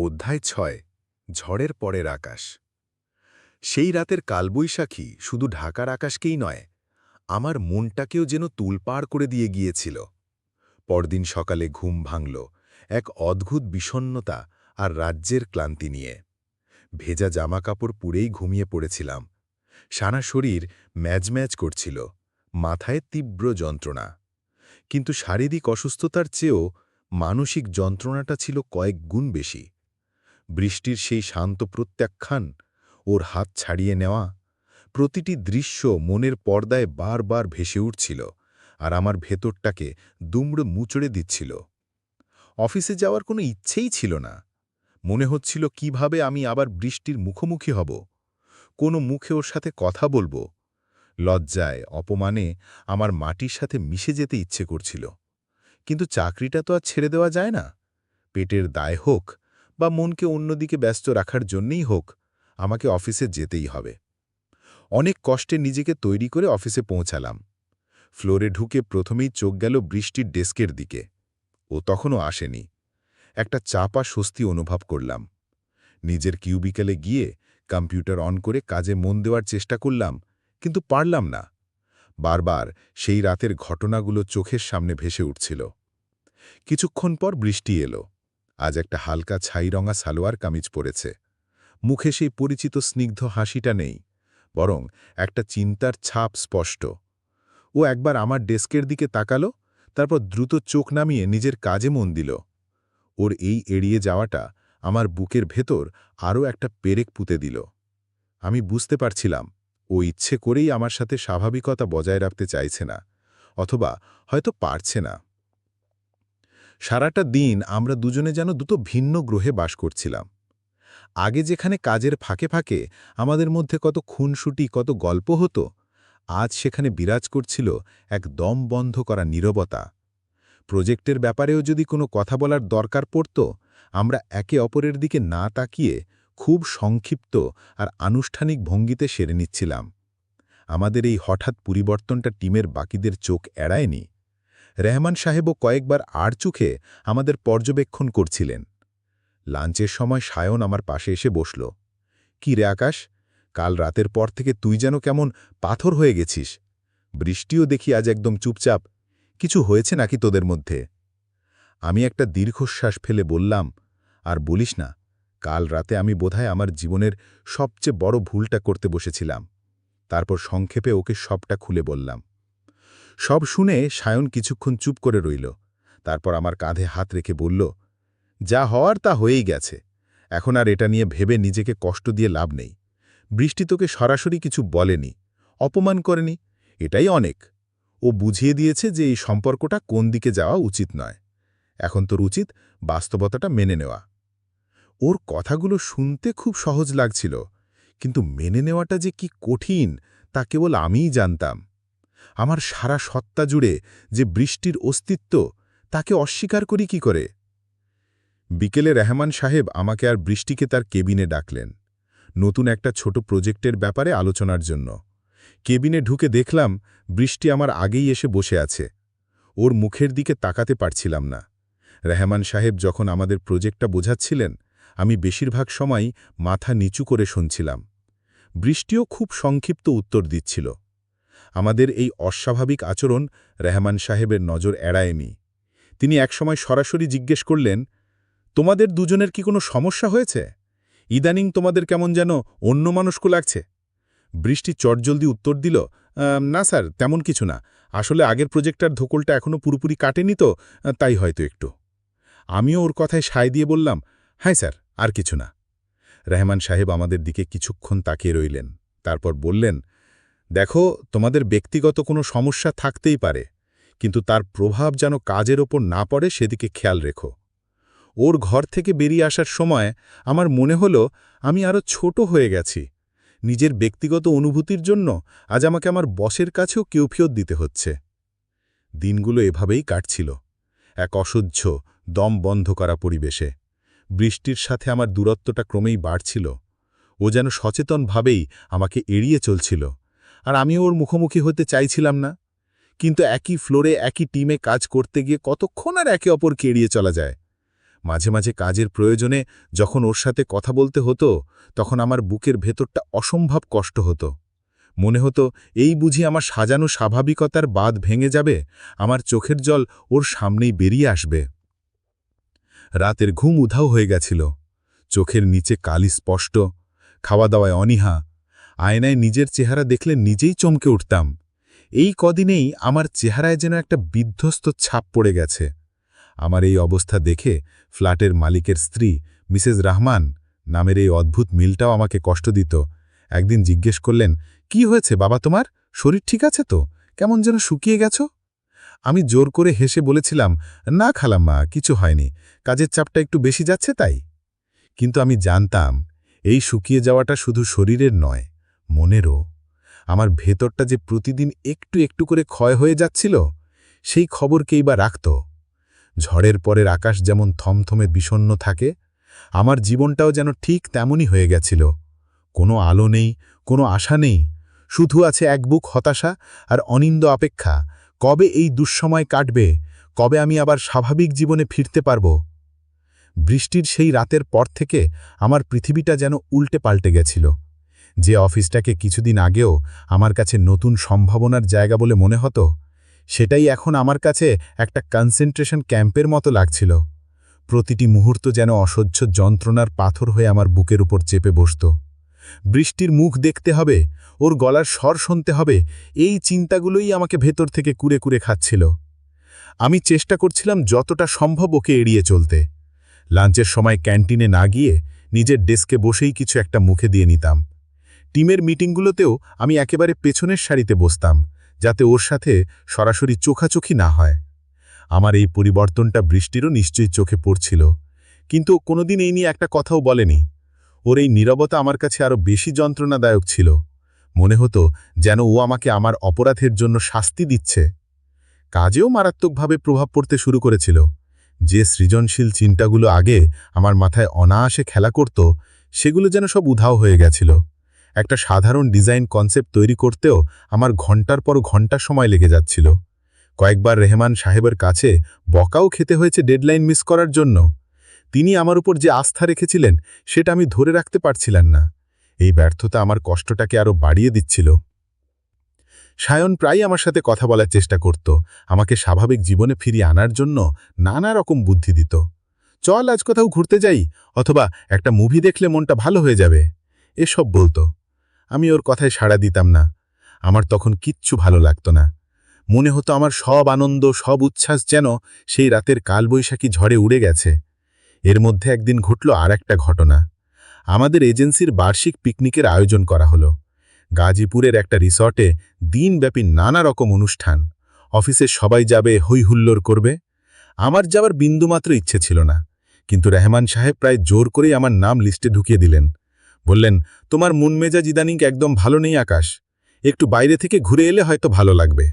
অধ্যায় ছয়, ঝড়ের পরের আকাশ। সেই রাতের কালবৈশাখী শুধু ঢাকার আকাশকেই নয়, আমার মনটাকেও যেন তুলপাড় করে দিয়ে গিয়েছিল। পরদিন সকালে ঘুম ভাঙল এক অদ্ভুত বিষণ্নতা আর রাজ্যের ক্লান্তি নিয়ে। ভেজা জামাকাপড় পুরেই ঘুমিয়ে পড়েছিলাম। সারা শরীর ম্যাজ ম্যাজ করছিল, মাথায় তীব্র যন্ত্রণা। কিন্তু শারীরিক অসুস্থতার চেয়েও মানসিক যন্ত্রণাটা ছিল কয়েক গুণ বেশি। বৃষ্টির সেই শান্ত প্রত্যাখ্যান ওর হাত ছাড়িয়ে নেওয়া, প্রতিটি দৃশ্য মনের পর্দায় বারবার ভেসে উঠছিল আর আমার ভেতরটাকে দুমড়ে মুচড়ে দিচ্ছিল। অফিসে যাওয়ার কোনো ইচ্ছেই ছিল না। মনে হচ্ছিল কীভাবে আমি আবার বৃষ্টির মুখোমুখি হব। কোনো মুখে ওর সাথে কথা বলব। লজ্জায়, অপমানে আমার মাটির সাথে মিশে যেতে ইচ্ছে করছিল। কিন্তু চাকরিটা তো আর ছেড়ে দেওয়া যায় না। পেটের দায় হোক বা মনকে অন্যদিকে ব্যস্ত রাখার জন্যেই হোক, আমাকে অফিসে যেতেই হবে। অনেক কষ্টে নিজেকে তৈরি করে অফিসে পৌঁছালাম। ফ্লোরে ঢুকে প্রথমেই চোখ গেল বৃষ্টির ডেস্কের দিকে। ও তখনও আসেনি। একটা চাপা স্বস্তি অনুভব করলাম। নিজের কিউবিকেলে গিয়ে কম্পিউটার অন করে কাজে মন দেওয়ার চেষ্টা করলাম, কিন্তু পারলাম না। বারবার সেই রাতের ঘটনাগুলো চোখের সামনে ভেসে উঠছিল। কিছুক্ষণ পর বৃষ্টি এলো। আজ একটা হালকা ছাইরঙা সালোয়ার কামিজ পরেছে। মুখে সেই পরিচিত স্নিগ্ধ হাসিটা নেই, বরং একটা চিন্তার ছাপ স্পষ্ট। ও একবার আমার ডেস্কের দিকে তাকালো, তারপর দ্রুত চোখ নামিয়ে নিজের কাজে মন দিল। ওর এই এড়িয়ে যাওয়াটা আমার বুকের ভেতর আরও একটা পেরেক পুঁতে দিল। আমি বুঝতে পারছিলাম, ও ইচ্ছে করেই আমার সাথে স্বাভাবিকতা বজায় রাখতে চাইছে না, অথবা হয়তো পারছে না। সারাটা দিন আমরা দুজনে যেন দুটো ভিন্ন গ্রহে বাস করছিলাম। আগে যেখানে কাজের ফাঁকে ফাঁকে আমাদের মধ্যে কত খুনসুটি, কত গল্প হতো, আজ সেখানে বিরাজ করছিল এক দম বন্ধ করা নীরবতা। প্রজেক্টের ব্যাপারেও যদি কোনো কথা বলার দরকার পড়ত, আমরা একে অপরের দিকে না তাকিয়ে খুব সংক্ষিপ্ত আর আনুষ্ঠানিক ভঙ্গিতে সেরে নিচ্ছিলাম। আমাদের এই হঠাৎ পরিবর্তনটা টিমের বাকিদের চোখ এড়ায়নি। রেহমান সাহেবও কয়েকবার আর চোখে আমাদের পর্যবেক্ষণ করছিলেন। লাঞ্চের সময় সায়ন আমার পাশে এসে বসল। কি রে আকাশ, কাল রাতের পর থেকে তুই যেন কেমন পাথর হয়ে গেছিস। বৃষ্টিও দেখি আজ একদম চুপচাপ। কিছু হয়েছে নাকি তোদের মধ্যে? আমি একটা দীর্ঘশ্বাস ফেলে বললাম, আর বলিস না, কাল রাতে আমি বোধহয় আমার জীবনের সবচেয়ে বড় ভুলটা করতে বসেছিলাম। তারপর সংক্ষেপে ওকে সবটা খুলে বললাম। সব শুনে সায়ন কিছুক্ষণ চুপ করে রইল। তারপর আমার কাঁধে হাত রেখে বলল, যা হওয়ার তা হয়েই গেছে। এখন আর এটা নিয়ে ভেবে নিজেকে কষ্ট দিয়ে লাভ নেই। বৃষ্টি তোকে সরাসরি কিছু বলেনি, অপমান করেনি, এটাই অনেক। ও বুঝিয়ে দিয়েছে যে এই সম্পর্কটা কোন দিকে যাওয়া উচিত নয়। এখন তোর উচিত বাস্তবতাটা মেনে নেওয়া। ওর কথাগুলো শুনতে খুব সহজ লাগছিল, কিন্তু মেনে নেওয়াটা যে কি কঠিন, তা কেবল আমিই জানতাম। আমার সারা সত্তা জুড়ে যে বৃষ্টির অস্তিত্ব, তাকে অস্বীকার করি কি করে? বিকেলে রেহমান সাহেব আমাকে আর বৃষ্টিকে তার কেবিনে ডাকলেন, নতুন একটা ছোট প্রজেক্টের ব্যাপারে আলোচনার জন্য। কেবিনে ঢুকে দেখলাম বৃষ্টি আমার আগেই এসে বসে আছে, ওর মুখের দিকে তাকাতে পারছিলাম না। রেহমান সাহেব যখন আমাদের প্রজেক্টটা বোঝাচ্ছিলেন, আমি বেশিরভাগ সময় মাথা নিচু করে শুনছিলাম। বৃষ্টিও খুব সংক্ষিপ্ত উত্তর দিচ্ছিল। আমাদের এই অস্বাভাবিক আচরণ রেহমান সাহেবের নজর এড়ায়নি। তিনি একসময় সরাসরি জিজ্ঞেস করলেন, তোমাদের দুজনের কি কোনো সমস্যা হয়েছে? ইদানিং তোমাদের কেমন যেন অন্য মানুষকে লাগছে। বৃষ্টি চটজলদি উত্তর দিল না স্যার, তেমন কিছু না। আসলে আগের প্রজেক্টটার ধোকলটা এখনও পুরোপুরি কাটেনি তো তাই হয়তো একটু। আমিও ওর কথায় সায় দিয়ে বললাম হ্যাঁ স্যার, আর কিছু না। রেহমান সাহেব আমাদের দিকে কিছুক্ষণ তাকিয়ে রইলেন, তারপর বললেন দেখো, তোমাদের ব্যক্তিগত কোনো সমস্যা থাকতেই পারে, কিন্তু তার প্রভাব যেন কাজের ওপর না পড়ে সেদিকে খেয়াল রেখো। ওর ঘর থেকে বেরিয়ে আসার সময় আমার মনে হল আমি আরও ছোট হয়ে গেছি। নিজের ব্যক্তিগত অনুভূতির জন্য আজ আমাকে আমার বসের কাছেও কেউ কেউফিয়ত দিতে হচ্ছে। দিনগুলো এভাবেই কাটছিল। এক অসহ্য দম বন্ধ করা পরিবেশে। বৃষ্টির সাথে আমার দূরত্বটা ক্রমেই বাড়ছিল। ও যেন সচেতনভাবেই আমাকে এড়িয়ে চলছিল। আর আমিও ওর মুখোমুখি হতে চাইছিলাম না। কিন্তু একই ফ্লোরে, একই টিমে কাজ করতে গিয়ে কতক্ষণ আর একে অপরকে এড়িয়ে চলা যায়? মাঝে মাঝে কাজের প্রয়োজনে যখন ওর সাথে কথা বলতে হতো, তখন আমার বুকের ভেতরটা অসম্ভব কষ্ট হতো। মনে হতো, এই বুঝি আমার সাজানো স্বাভাবিকতার বাদ ভেঙে যাবে, আমার চোখের জল ওর সামনেই বেরিয়ে আসবে। রাতের ঘুম উধাও হয়ে গেছিল। চোখের নিচে কালি স্পষ্ট, খাওয়া দাওয়ায় অনীহা আয়নায় নিজের চেহারা দেখলে নিজেই চমকে উঠতাম। এই কদিনেই আমার চেহারায় যেন একটা বিধ্বস্ত ছাপ পড়ে গেছে। আমার এই অবস্থা দেখে ফ্ল্যাটের মালিকের স্ত্রী, মিসেস রহমান, নামের এই অদ্ভুত মিলটাও আমাকে কষ্ট দিত। একদিন জিজ্ঞেস করলেন, কি হয়েছে বাবা তোমার? শরীর ঠিক আছে তো? কেমন যেন শুকিয়ে গেছ? আমি জোর করে হেসে বলেছিলাম, না খালাম্মা, কিছু হয়নি। কাজের চাপটা একটু বেশি যাচ্ছে তাই। কিন্তু আমি জানতাম, এই শুকিয়ে যাওয়াটা শুধু শরীরের নয় মনেরও আমার ভেতরটা যে প্রতিদিন একটু একটু করে ক্ষয় হয়ে যাচ্ছিল, সেই খবরকেই বা রাখত। ঝড়ের পরের আকাশ যেমন থমথমে বিষণ্ন থাকে, আমার জীবনটাও যেন ঠিক তেমনই হয়ে গেছিল। কোনো আলো নেই, কোনো আশা নেই, শুধু আছে এক বুক হতাশা আর অনিন্দ অপেক্ষা। কবে এই দুঃসময় কাটবে, কবে আমি আবার স্বাভাবিক জীবনে ফিরতে পারব? বৃষ্টির সেই রাতের পর থেকে আমার পৃথিবীটা যেন উল্টে পাল্টে গেছিল। যে অফিসটাকে কিছুদিন আগেও আমার কাছে নতুন সম্ভাবনার জায়গা বলে মনে হতো, সেটাই এখন আমার কাছে একটা কনসেন্ট্রেশন ক্যাম্পের মতো লাগছিল। প্রতিটি মুহূর্ত যেন অসহ্য যন্ত্রণার পাথর হয়ে আমার বুকের উপর চেপে বসত। বৃষ্টির মুখ দেখতে হবে, ওর গলার স্বর শুনতে হবে, এই চিন্তাগুলোই আমাকে ভেতর থেকে কুরে কুরে খাচ্ছিল। আমি চেষ্টা করছিলাম যতটা সম্ভব ওকে এড়িয়ে চলতে। লাঞ্চের সময় ক্যান্টিনে না গিয়ে নিজের ডেস্কে বসেই কিছু একটা মুখে দিয়ে নিতাম। টিমের মিটিংগুলোতেও আমি একেবারে পেছনের সারিতে বসতাম, যাতে ওর সাথে সরাসরি চোখাচোখি না হয়। আমার এই পরিবর্তনটা বৃষ্টিরও নিশ্চয়ই চোখে পড়ছিল, কিন্তু কোনোদিন এই নিয়ে একটা কথাও বলেনি। ওর এই নীরবতা আমার কাছে আরও বেশি যন্ত্রণাদায়ক ছিল। মনে হতো যেন ও আমাকে আমার অপরাধের জন্য শাস্তি দিচ্ছে। কাজেও মারাত্মকভাবে প্রভাব পড়তে শুরু করেছিল। যে সৃজনশীল চিন্তাগুলো আগে আমার মাথায় অনায়াসে খেলা করত, সেগুলো যেন সব উধাও হয়ে গেছিল। একটা সাধারণ ডিজাইন কনসেপ্ট তৈরি করতেও আমার ঘণ্টার পর ঘণ্টা সময় লেগে যাচ্ছিল। কয়েকবার রেহমান সাহেবের কাছে বকাও খেতে হয়েছে ডেডলাইন মিস করার জন্য। তিনি আমার উপর যে আস্থা রেখেছিলেন, সেটা আমি ধরে রাখতে পারছিলাম না। এই ব্যর্থতা আমার কষ্টটাকে আরও বাড়িয়ে দিচ্ছিল। সায়ন প্রায় আমার সাথে কথা বলার চেষ্টা করত, আমাকে স্বাভাবিক জীবনে ফিরিয়ে আনার জন্য নানা রকম বুদ্ধি দিত। চল আজ কোথাও ঘুরতে যাই, অথবা একটা মুভি দেখলে মনটা ভালো হয়ে যাবে, এসব বলতো। আমি ওর কথায় সাড়া দিতাম না। আমার তখন কিচ্ছু ভালো লাগতো না। মনে হতো আমার সব আনন্দ, সব উচ্ছ্বাস যেন সেই রাতের কালবৈশাখী ঝড়ে উড়ে গেছে। এর মধ্যে একদিন ঘটল আর একটা ঘটনা। আমাদের এজেন্সির বার্ষিক পিকনিকের আয়োজন করা হলো। গাজীপুরের একটা রিসর্টে দিনব্যাপী নানা রকম অনুষ্ঠান। অফিসের সবাই যাবে হৈহুল্লোর করবে। আমার যাবার বিন্দুমাত্র ইচ্ছে ছিল না। কিন্তু রেহমান সাহেব প্রায় জোর করেই আমার নাম লিস্টে ঢুকিয়ে দিলেন। বললেন, তোমার মুনমেজাজ ইদানিং একদম ভালো নেই আকাশ। একটু বাইরে থেকে ঘুরে এলে হয়তো ভালো লাগবে।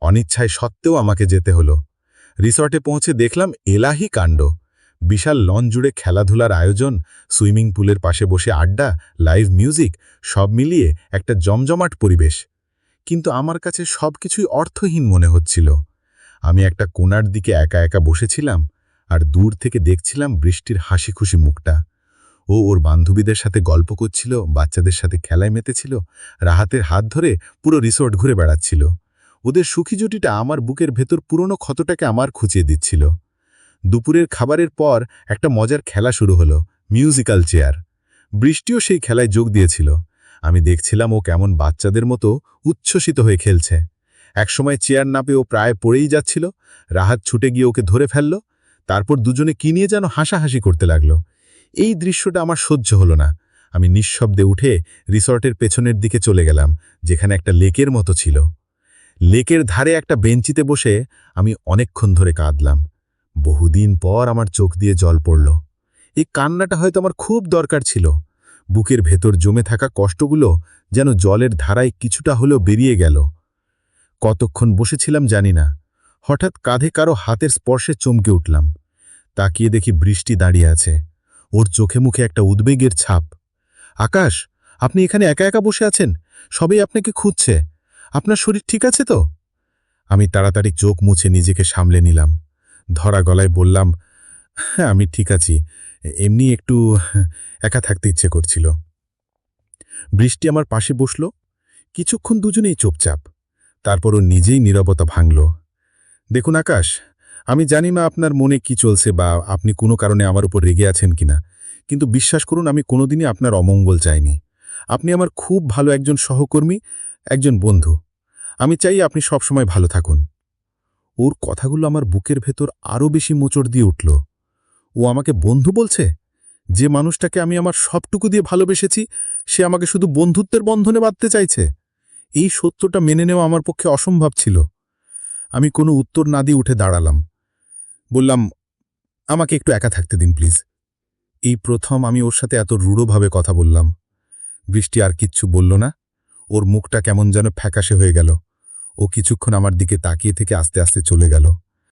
অনিচ্ছায় সত্ত্বেও আমাকে যেতে হলো। রিসর্টে পৌঁছে দেখলাম এলাহি কাণ্ড। বিশাল লন জুড়ে খেলাধুলার আয়োজন, সুইমিং পুলের পাশে বসে আড্ডা, লাইভ মিউজিক, সব মিলিয়ে একটা জমজমাট পরিবেশ। কিন্তু আমার কাছে সব কিছুই অর্থহীন মনে হচ্ছিল। আমি একটা কোনার দিকে একা একা বসেছিলাম আর দূর থেকে দেখছিলাম বৃষ্টির হাসি খুশি মুখটা। ও ওর বান্ধবীদের সাথে গল্প করছিল, বাচ্চাদের সাথে খেলায় মেতেছিল, রাহাতের হাত ধরে পুরো রিসোর্ট ঘুরে বেড়াচ্ছিল। ওদের সুখী জুটিটা আমার বুকের ভেতর পুরনো ক্ষতটাকে আমার খুঁচিয়ে দিচ্ছিল। দুপুরের খাবারের পর একটা মজার খেলা শুরু হলো, মিউজিক্যাল চেয়ার। বৃষ্টিও সেই খেলায় যোগ দিয়েছিল। আমি দেখছিলাম ও কেমন বাচ্চাদের মতো উচ্ছ্বসিত হয়ে খেলছে। একসময় চেয়ার না পেয়ে ও প্রায় পড়েই যাচ্ছিল, রাহাত ছুটে গিয়ে ওকে ধরে ফেলল, তারপর দুজনে কি নিয়ে যেন হাসাহাসি করতে লাগল। এই দৃশ্যটা আমার সহ্য হলো না। আমি নিঃশব্দে উঠে রিসর্টের পেছনের দিকে চলে গেলাম, যেখানে একটা লেকের মতো ছিল। লেকের ধারে একটা বেঞ্চিতে বসে আমি অনেকক্ষণ ধরে কাঁদলাম। বহুদিন পর আমার চোখ দিয়ে জল পড়ল। এই কান্নাটা হয়তো আমার খুব দরকার ছিল। বুকের ভেতর জমে থাকা কষ্টগুলো যেন জলের ধারায় কিছুটা হলেও বেরিয়ে গেল। কতক্ষণ বসেছিলাম জানি না। হঠাৎ কাঁধে কারও হাতের স্পর্শে চমকে উঠলাম। তাকিয়ে দেখি বৃষ্টি দাঁড়িয়ে আছে। ওর চোখে মুখে একটা উদ্বেগের ছাপ। আকাশ, আপনি এখানে একা একা বসে আছেন? সবাই আপনাকে খুঁজছে। আপনার শরীর ঠিক আছে তো? আমি তাড়াতাড়ি চোখ মুছে নিজেকে সামলে নিলাম। ধরা গলায় বললাম হ্যাঁ আমি ঠিক আছি। এমনি একটু একা থাকতে ইচ্ছে করছিল। বৃষ্টি আমার পাশে বসল। কিছুক্ষণ দুজনেই চুপচাপ। তারপর ও নিজেই নীরবতা ভাঙল। দেখুন আকাশ আমি জানি না আপনার মনে কি চলছে বা আপনি কোনো কারণে আমার উপর রেগে আছেন কিনা, কিন্তু বিশ্বাস করুন, আমি কোনোদিনই আপনার অমঙ্গল চাইনি। আপনি আমার খুব ভালো একজন সহকর্মী, একজন বন্ধু। আমি চাই আপনি সবসময় ভালো থাকুন। ওর কথাগুলো আমার বুকের ভেতর আরও বেশি মোচড় দিয়ে উঠল। ও আমাকে বন্ধু বলছে? যে মানুষটাকে আমি আমার সবটুকু দিয়ে ভালোবেসেছি, সে আমাকে শুধু বন্ধুত্বের বন্ধনে বাঁধতে চাইছে। এই সত্যটা মেনে নেওয়া আমার পক্ষে অসম্ভব ছিল। আমি কোনো উত্তর না দিয়ে উঠে দাঁড়ালাম। বললাম, আমাকে একটু একা থাকতে দিন, প্লিজ। এই প্রথম আমি ওর সাথে এত রূঢ়ভাবে কথা বললাম। বৃষ্টি আর কিচ্ছু বলল না। ওর মুখটা কেমন যেন ফ্যাকাশে হয়ে গেল। ও কিছুক্ষণ আমার দিকে তাকিয়ে থেকে আস্তে আস্তে চলে গেল।